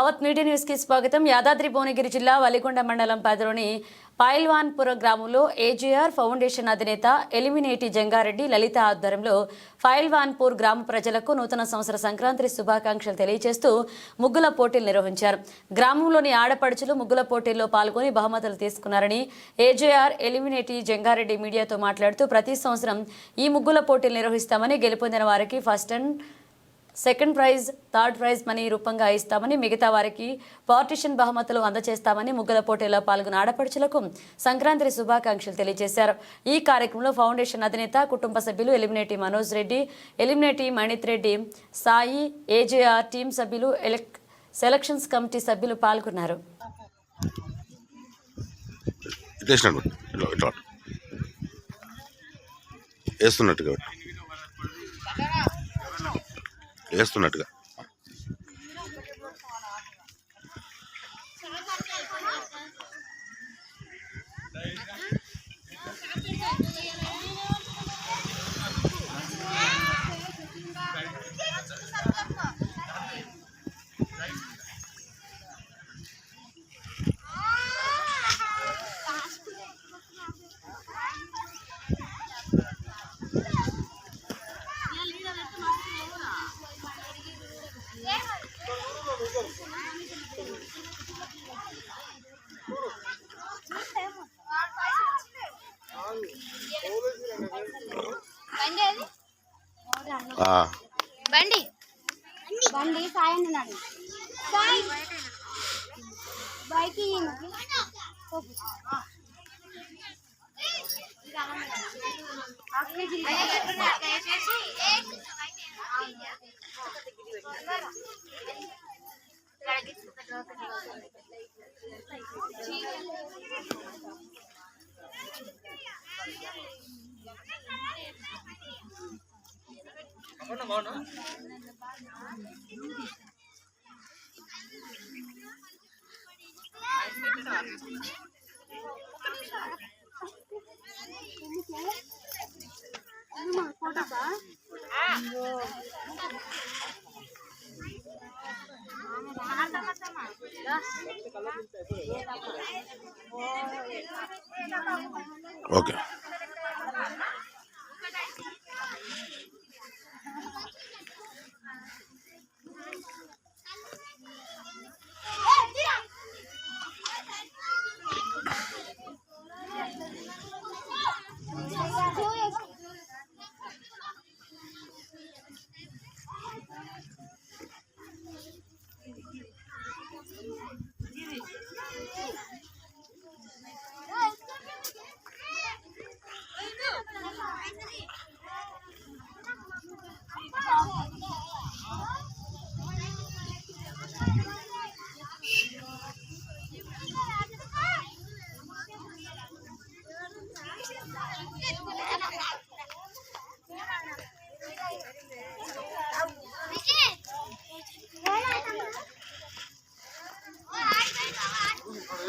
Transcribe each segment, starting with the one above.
Rawat media న్యూస్కి స్వాగతం యాదాద్రి భువనగిరి జిల్లా వలిగొండ మండలం పరిధిలోని పాయిల్వాన్పుర గ్రామంలో ఏజీఆర్ ఫౌండేషన్ అధినేత ఎలిమినేటి జంగారెడ్డి లలిత ఆధ్వర్యంలో ఫైల్వాన్పూర్ గ్రామ ప్రజలకు నూతన సంవత్సర సంక్రాంతి శుభాకాంక్షలు తెలియజేస్తూ ముగ్గుల పోటీలు నిర్వహించారు గ్రామంలోని ఆడపడుచులు ముగ్గుల పోటీల్లో పాల్గొని బహుమతులు తీసుకున్నారని ఏజేఆర్ ఎలిమినేటి జంగారెడ్డి మీడియాతో మాట్లాడుతూ ప్రతి సంవత్సరం ఈ ముగ్గుల పోటీలు నిర్వహిస్తామని గెలుపొందిన వారికి first and second prize third prize money రూపంగా ఇస్తామని మిగతా వారికి పార్టీషన్ బహుమతులు అందజేస్తామని ముగ్గుల పోటీలో పాల్గొన్న ఆడపడుచులకు సంక్రాంతి శుభాకాంక్షలు తెలియజేశారు ఈ కార్యక్రమంలో ఫౌండేషన్ అధినేత కుటుంబ సభ్యులు ఎలిమినేటి మనోజ్ రెడ్డి ఎలిమినేటి మణిత్ రెడ్డి సాయి ఏజేఆర్ టీం సభ్యులు సెలక్షన్స్ కమిటీ సభ్యులు పాల్గొన్నారు వేస్తున్నట్టుగా వేస్తున్నట్టుగా బండి సాయి అన్నాడు సాయి బైక్ అవునా అవునా ఓకే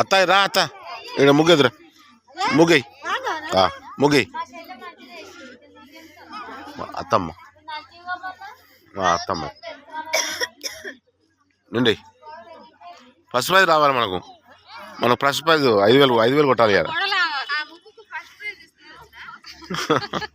అత్తాయి రా అత్త ఇక్కడ ముగ్గదురా ముగ్గై ముగ్గై అత్తమ్మ అత్తమ్మ నుండి ఫస్ట్ ప్రైజ్ రావాలి మనకు మనకు ఫస్ట్ ప్రైజ్ ఐదు వేలు ఐదు వేలు కొట్టాలి కదా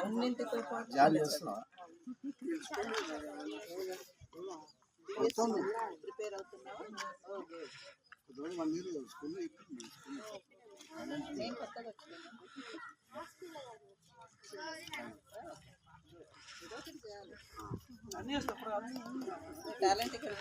అన్నింటితో పాటు ప్రిపేర్ అవుతున్నావా నేను కొత్తగా వచ్చినా టాలెంట్ ఇక్కడ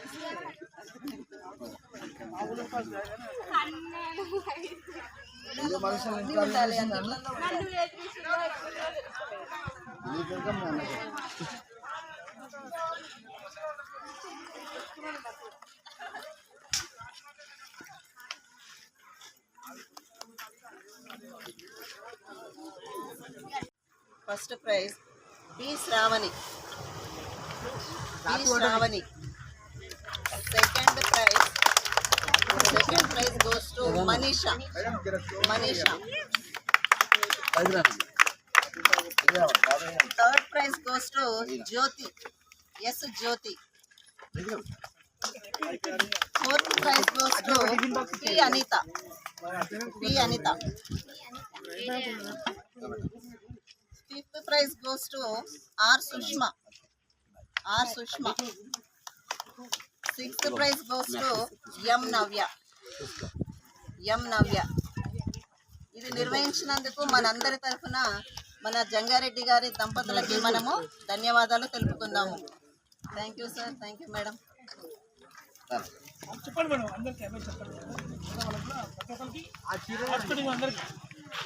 first prize B Shravani B Shravani goes to Manisha Manisha third prize goes to Jyothi S Jyothi fourth prize goes to P Anitha P Anitha fifth prize goes to R Sushma R Sushma sixth prize goes to M Navya M Navya ఇది నిర్వహించినందుకు మనందరి తరఫున మన జంగారెడ్డి గారి దంపతులకి మనము ధన్యవాదాలు తెలుపుకుందాము thank you sir thank you madam చెప్పండి మేడం అందరికీ చెప్పండి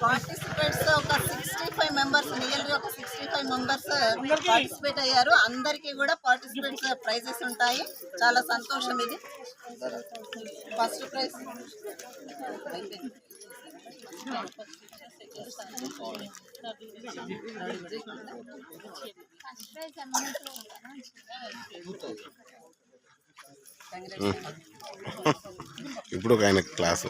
పార్టిసిపేట్స్ ఒక సిక్స్టీ ఫైవ్ మెంబర్స్ నియర్లీ ఒక సిక్స్టీ ఫైవ్ మెంబర్స్ పార్టిసిపేట్ అయ్యారు అందరికీ కూడా పార్టిసిపేట్స్ ప్రైజెస్ ఉంటాయి చాలా సంతోషం ఇది ఫస్ట్ ప్రైజ్ hmm. ఇప్పుడు ఒక ఆయన క్లాసు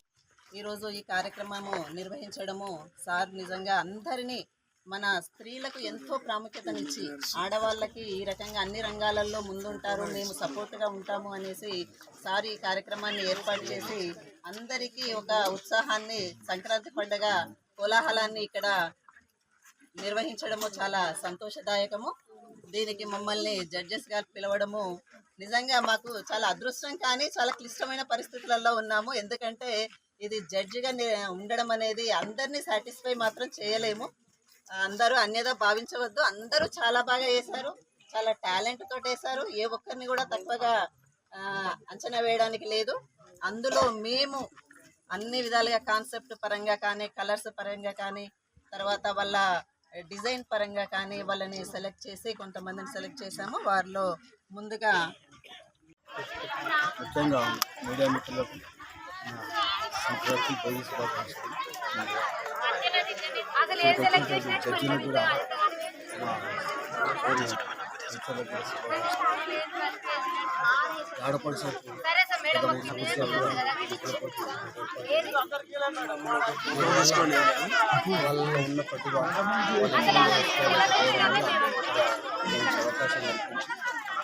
ఈరోజు ఈ కార్యక్రమము నిర్వహించడము సార్ నిజంగా అందరినీ మన స్త్రీలకు ఎంతో ప్రాముఖ్యతనిచ్చి ఆడవాళ్ళకి ఈ రకంగా అన్ని రంగాలలో ముందుంటారు మేము సపోర్ట్గా ఉంటాము అనేసి సార్ ఈ కార్యక్రమాన్ని ఏర్పాటు చేసి అందరికీ ఒక ఉత్సాహాన్ని సంక్రాంతి పండుగ కోలాహలాన్ని ఇక్కడ నిర్వహించడము చాలా సంతోషదాయకము దీనికి మమ్మల్ని జడ్జెస్ గారు పిలవడము నిజంగా మాకు చాలా అదృష్టం కానీ చాలా క్లిష్టమైన పరిస్థితులలో ఉన్నాము ఎందుకంటే ఇది జడ్జిగా ఉండడం అనేది అందరినీ సాటిస్ఫై మాత్రం చేయలేము అందరూ అన్యదా భావించవద్దు అందరూ చాలా బాగా వేశారు చాలా టాలెంట్ తోటి వేశారు ఏ ఒక్కరిని కూడా తక్కువగా అంచనా వేయడానికి లేదు అందులో మేము అన్ని విధాలుగా కాన్సెప్ట్ పరంగా కానీ కలర్స్ పరంగా కానీ తర్వాత వాళ్ళ డిజైన్ పరంగా కానీ వాళ్ళని సెలెక్ట్ చేసి కొంతమందిని సెలెక్ట్ చేశాము వారిలో ముందుగా ముఖ్యంగా మీడియా మిత్రులకు సంక్రాంతి భోగి శుభాకాంక్షలు కూడా ఆడపడుచులకు ఉన్న ప్రతిభ అవకాశం కల్పించి